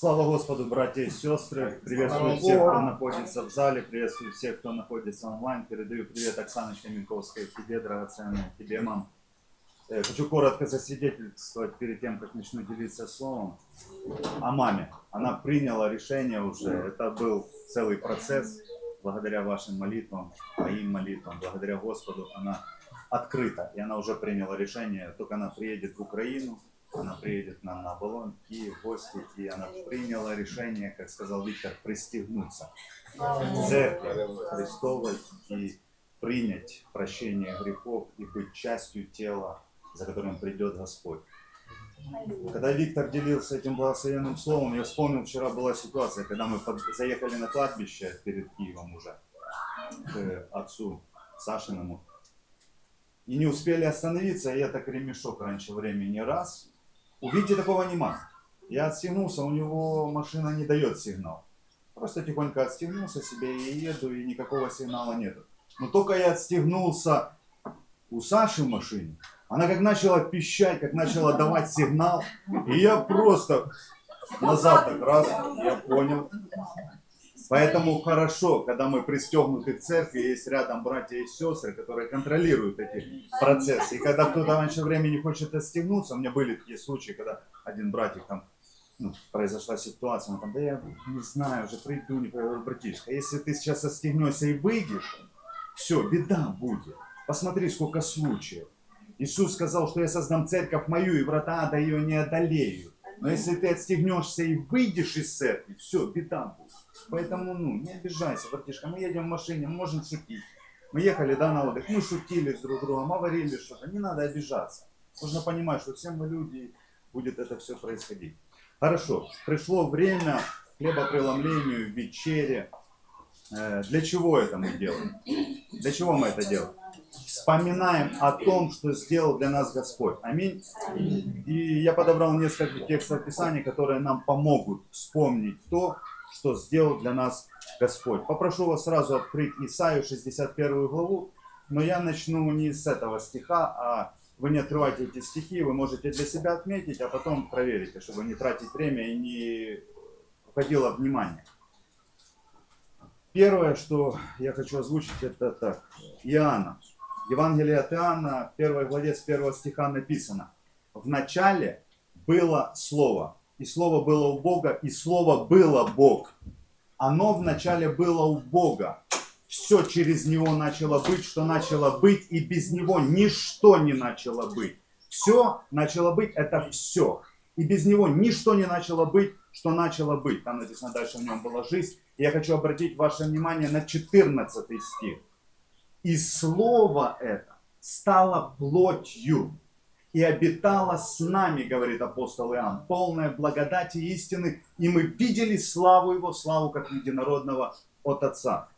Слава Господу, братья и сестры. Приветствую всех, кто находится в зале. Приветствую всех, кто находится онлайн. Передаю привет Оксаночке Минковской, тебе, драгоценная, тебе, мам. Э, Хочу коротко засвидетельствовать перед тем, как начну делиться словом о маме. Она приняла решение уже. Это был целый процесс. Благодаря вашим молитвам, моим молитвам, благодаря Господу, она открыта. И она уже приняла решение. Только она приедет в Украину, она приедет нам на Оболонь, в Киев, гости, и она приняла решение, как сказал Виктор, пристегнуться к церкви Христовой и принять прощение грехов и быть частью тела, за которым придет Господь. Когда Виктор делился этим благословенным словом, я вспомнил, вчера была ситуация, когда мы заехали на кладбище перед Киевом уже, к отцу Сашиному, и не успели остановиться, я так ремешок раньше времени раз. У Вити такого нема. Я отстегнулся, у него машина не дает сигнал. Просто тихонько отстегнулся себе и еду, и никакого сигнала нету. Но только я отстегнулся у Саши в машине, она как начала пищать, как начала давать сигнал, и я просто назад так раз, я понял. Поэтому хорошо, когда мы пристегнуты к церкви, есть рядом братья и сестры, которые контролируют эти процессы. И когда кто-то раньше времени хочет отстегнуться, у меня были такие случаи, когда один братик там, ну, произошла ситуация, он там, да я не знаю, уже приду, не приду, братишка, если ты сейчас отстегнешься и выйдешь, все, беда будет. Посмотри, сколько случаев. Иисус сказал, что я создам церковь мою, и врата ада ее не одолеют. Но если ты отстегнешься и выйдешь из церкви, все, беда будет. Поэтому, ну, не обижайся, братишка. Мы едем в машине, можем шутить. Мы ехали, да, на отдых, мы шутили с друг другом, говорили что-то. Не надо обижаться. Нужно понимать, что все мы люди, будет это все происходить. Хорошо, пришло время хлебопреломлению, вечере. Э, Для чего это мы делаем? Для чего мы это делаем? Вспоминаем о том, что сделал для нас Господь. Аминь. И я подобрал несколько текстов Писания, которые нам помогут вспомнить то, что сделал для нас Господь. Попрошу вас сразу открыть Исаию 61 главу, но я начну не с этого стиха, а вы не открывайте эти стихи, вы можете для себя отметить, а потом проверите, чтобы не тратить время и не уходило внимание. Первое, что я хочу озвучить, это так. Иоанна. Евангелие от Иоанна, 1 главе с 1 стиха написано. В начале было Слово, и Слово было у Бога, и Слово было Бог. Оно в начале было у Бога. Все через Него начало быть, что начало быть, и без Него ничто не начало быть. Все начало быть, это все. И без Него ничто не начало быть, что начало быть. Там написано дальше в нем была жизнь. И я хочу обратить ваше внимание на 14 стих. И Слово это стало плотью и обитало с нами, говорит апостол Иоанн, полная благодати истины, и мы видели славу Его, славу как единородного от Отца.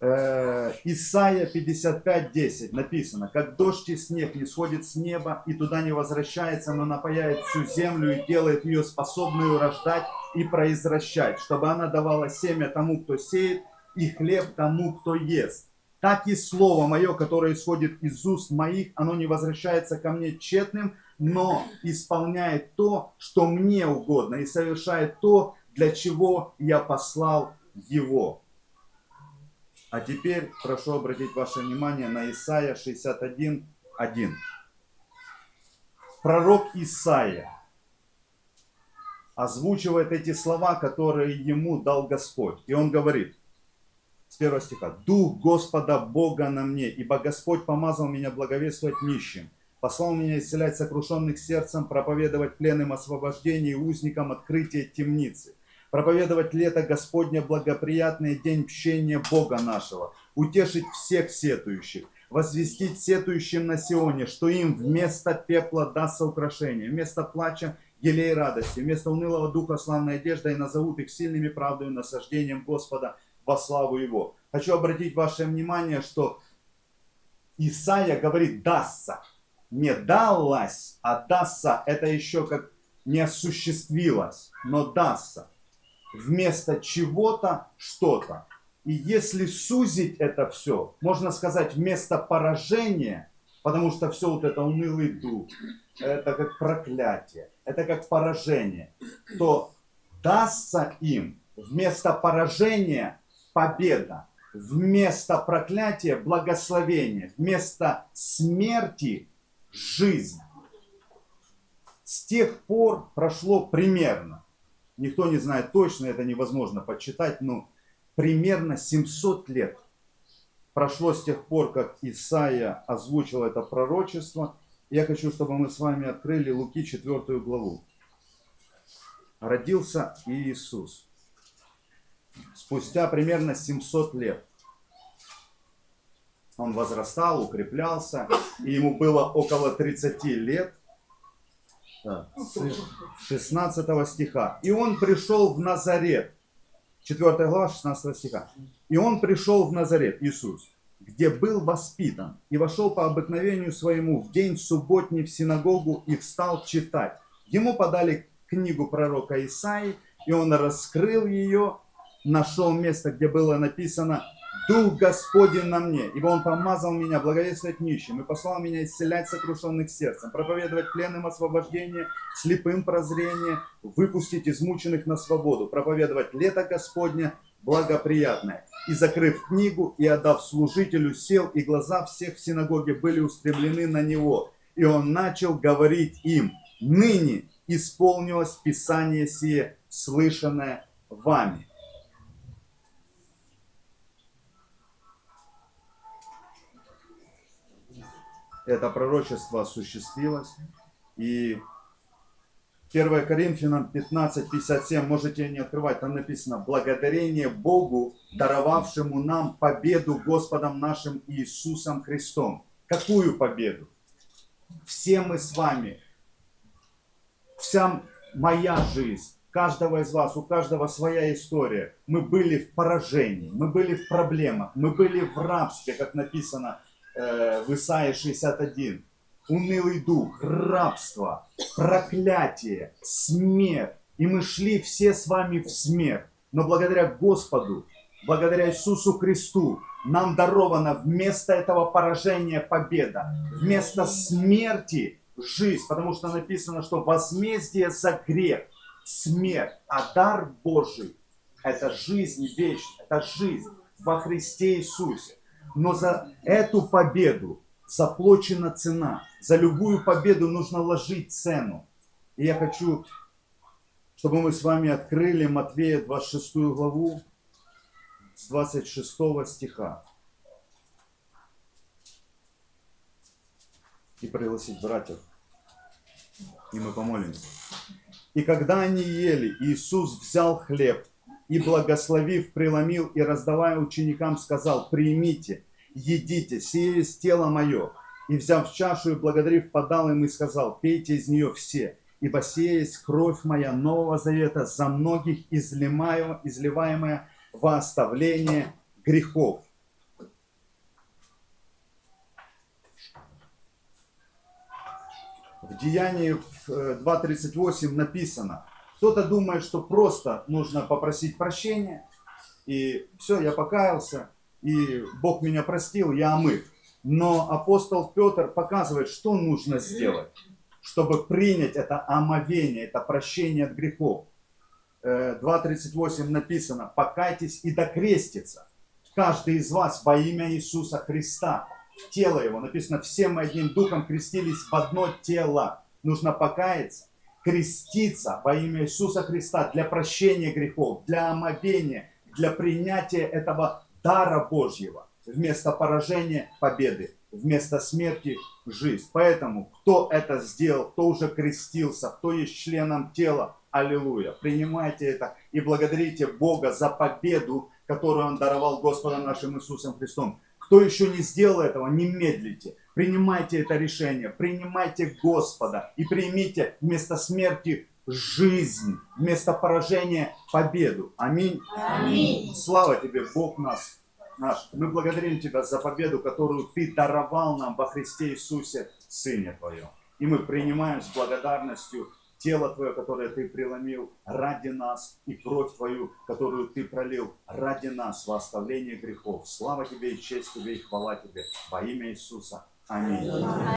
Э, Исайя 55.10 написано, как дождь и снег не сходит с неба и туда не возвращается, но напаяет всю землю и делает ее способную рождать и произвращать, чтобы она давала семя тому, кто сеет, и хлеб тому, кто ест. Так и слово мое, которое исходит из уст моих, оно не возвращается ко мне тщетным, но исполняет то, что мне угодно, и совершает то, для чего я послал его. А теперь прошу обратить ваше внимание на Исаия 61, 1. Пророк Исаия озвучивает эти слова, которые ему дал Господь. И он говорит, с первого стиха. «Дух Господа Бога на мне, ибо Господь помазал меня благовествовать нищим, послал меня исцелять сокрушенных сердцем, проповедовать пленным освобождение и узникам открытие темницы, проповедовать лето Господне благоприятный день пщения Бога нашего, утешить всех сетующих, возвестить сетующим на Сионе, что им вместо пепла дастся украшение, вместо плача елей радости, вместо унылого духа славная одежда, и назовут их сильными правдою насаждением Господа во славу Его. Хочу обратить ваше внимание, что Исаия говорит «дастся». Не «далась», а «дастся» это еще как не осуществилось, но «дастся». Вместо чего-то что-то. И если сузить это все, можно сказать вместо поражения, потому что все вот это унылый дух, это как проклятие, это как поражение, то дастся им вместо поражения победа, вместо проклятия благословение, вместо смерти жизнь. С тех пор прошло примерно, никто не знает точно, это невозможно подсчитать, но примерно 700 лет прошло с тех пор, как Исаия озвучил это пророчество. Я хочу, чтобы мы с вами открыли Луки 4 главу. Родился Иисус. Спустя примерно 700 лет. Он возрастал, укреплялся, и ему было около 30 лет. Да, с 16 стиха. И он пришел в Назарет. 4 глава 16 стиха. И он пришел в Назарет, Иисус, где был воспитан, и вошел по обыкновению своему в день субботний в синагогу и встал читать. Ему подали книгу пророка Исаи, и он раскрыл ее, нашел место, где было написано Дух Господень на мне, ибо Он помазал меня благовествовать нищим и послал меня исцелять сокрушенных сердцем, проповедовать пленным освобождение, слепым прозрение, выпустить измученных на свободу, проповедовать лето Господня благоприятное. И закрыв книгу и отдав служителю, сел, и глаза всех в синагоге были устремлены на него. И он начал говорить им, ныне исполнилось Писание сие, слышанное вами. Это пророчество осуществилось. И 1 Коринфянам 15.57, можете не открывать, там написано, благодарение Богу, даровавшему нам победу Господом нашим Иисусом Христом. Какую победу? Все мы с вами, вся моя жизнь, каждого из вас, у каждого своя история. Мы были в поражении, мы были в проблемах, мы были в рабстве, как написано в Исаии 61. Унылый дух, рабство, проклятие, смерть. И мы шли все с вами в смерть. Но благодаря Господу, благодаря Иисусу Христу, нам дарована вместо этого поражения победа, вместо смерти жизнь, потому что написано, что возмездие за грех, смерть, а дар Божий – это жизнь вечная, это жизнь во Христе Иисусе. Но за эту победу заплачена цена. За любую победу нужно ложить цену. И я хочу, чтобы мы с вами открыли Матвея 26 главу с 26 стиха. И пригласить братьев. И мы помолимся. И когда они ели, Иисус взял хлеб, и, благословив, преломил и раздавая ученикам, сказал, примите, едите, сие есть тело мое. И, взяв чашу и благодарив, подал им и сказал, пейте из нее все, ибо сие есть кровь моя Нового Завета, за многих изливаемая, изливаемая во оставление грехов. В Деянии 2.38 написано, кто-то думает, что просто нужно попросить прощения, и все, я покаялся, и Бог меня простил, я омыт. Но апостол Петр показывает, что нужно сделать, чтобы принять это омовение, это прощение от грехов. 2.38 э, написано, покайтесь и докрестится каждый из вас во имя Иисуса Христа, тело Его. Написано, все мы одним духом крестились в одно тело. Нужно покаяться креститься во имя Иисуса Христа для прощения грехов, для омовения, для принятия этого дара Божьего. Вместо поражения – победы, вместо смерти – жизнь. Поэтому, кто это сделал, кто уже крестился, кто есть членом тела, аллилуйя. Принимайте это и благодарите Бога за победу, которую Он даровал Господом нашим Иисусом Христом. Кто еще не сделал этого, не медлите. Принимайте это решение, принимайте Господа и примите вместо смерти жизнь, вместо поражения победу. Аминь. Аминь. Слава тебе, Бог нас, наш. Мы благодарим Тебя за победу, которую Ты даровал нам во Христе Иисусе, Сыне Твоем. И мы принимаем с благодарностью тело Твое, которое Ты преломил ради нас, и кровь Твою, которую Ты пролил ради нас во оставление грехов. Слава Тебе и честь Тебе и хвала Тебе во имя Иисуса. Аминь.